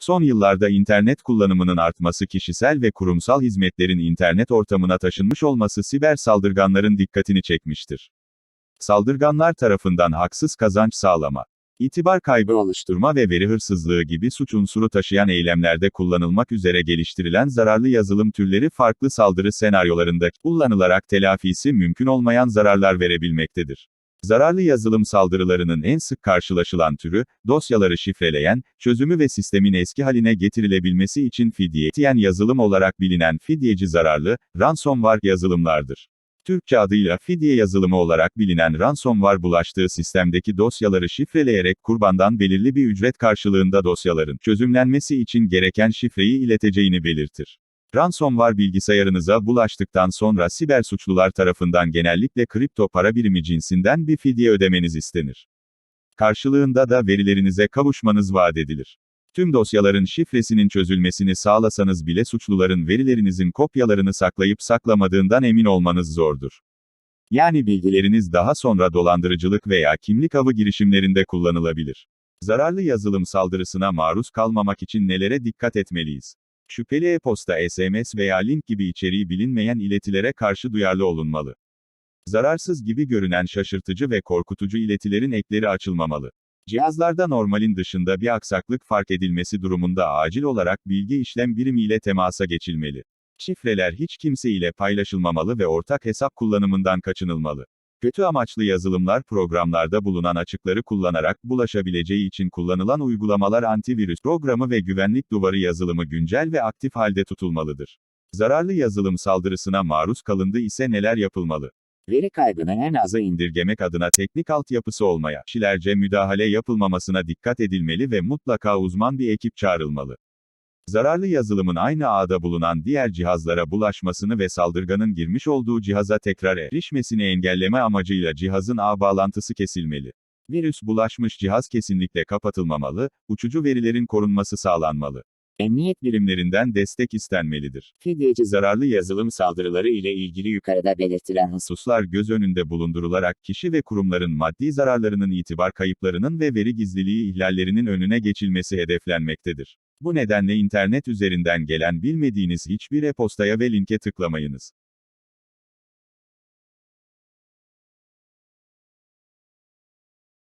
Son yıllarda internet kullanımının artması kişisel ve kurumsal hizmetlerin internet ortamına taşınmış olması siber saldırganların dikkatini çekmiştir. Saldırganlar tarafından haksız kazanç sağlama, itibar kaybı oluşturma ve veri hırsızlığı gibi suç unsuru taşıyan eylemlerde kullanılmak üzere geliştirilen zararlı yazılım türleri farklı saldırı senaryolarında kullanılarak telafisi mümkün olmayan zararlar verebilmektedir. Zararlı yazılım saldırılarının en sık karşılaşılan türü, dosyaları şifreleyen, çözümü ve sistemin eski haline getirilebilmesi için fidye yazılım olarak bilinen fidyeci zararlı, ransomware yazılımlardır. Türkçe adıyla fidye yazılımı olarak bilinen ransomware bulaştığı sistemdeki dosyaları şifreleyerek kurbandan belirli bir ücret karşılığında dosyaların çözümlenmesi için gereken şifreyi ileteceğini belirtir. Ransomware bilgisayarınıza bulaştıktan sonra siber suçlular tarafından genellikle kripto para birimi cinsinden bir fidye ödemeniz istenir. Karşılığında da verilerinize kavuşmanız vaat edilir. Tüm dosyaların şifresinin çözülmesini sağlasanız bile suçluların verilerinizin kopyalarını saklayıp saklamadığından emin olmanız zordur. Yani bilgileriniz daha sonra dolandırıcılık veya kimlik avı girişimlerinde kullanılabilir. Zararlı yazılım saldırısına maruz kalmamak için nelere dikkat etmeliyiz? Şüpheli e-posta, SMS veya link gibi içeriği bilinmeyen iletilere karşı duyarlı olunmalı. Zararsız gibi görünen şaşırtıcı ve korkutucu iletilerin ekleri açılmamalı. Cihazlarda normalin dışında bir aksaklık fark edilmesi durumunda acil olarak bilgi işlem birimiyle temasa geçilmeli. Şifreler hiç kimse ile paylaşılmamalı ve ortak hesap kullanımından kaçınılmalı. Kötü amaçlı yazılımlar programlarda bulunan açıkları kullanarak bulaşabileceği için kullanılan uygulamalar antivirüs programı ve güvenlik duvarı yazılımı güncel ve aktif halde tutulmalıdır. Zararlı yazılım saldırısına maruz kalındı ise neler yapılmalı? Veri kaybını en aza indirgemek adına teknik altyapısı olmaya, kişilerce müdahale yapılmamasına dikkat edilmeli ve mutlaka uzman bir ekip çağrılmalı. Zararlı yazılımın aynı ağda bulunan diğer cihazlara bulaşmasını ve saldırganın girmiş olduğu cihaza tekrar erişmesini engelleme amacıyla cihazın ağ bağlantısı kesilmeli. Virüs bulaşmış cihaz kesinlikle kapatılmamalı, uçucu verilerin korunması sağlanmalı. Emniyet birimlerinden destek istenmelidir. Fidyeci zararlı yazılım saldırıları ile ilgili yukarıda belirtilen hususlar göz önünde bulundurularak kişi ve kurumların maddi zararlarının itibar kayıplarının ve veri gizliliği ihlallerinin önüne geçilmesi hedeflenmektedir. Bu nedenle internet üzerinden gelen bilmediğiniz hiçbir e-postaya ve linke tıklamayınız.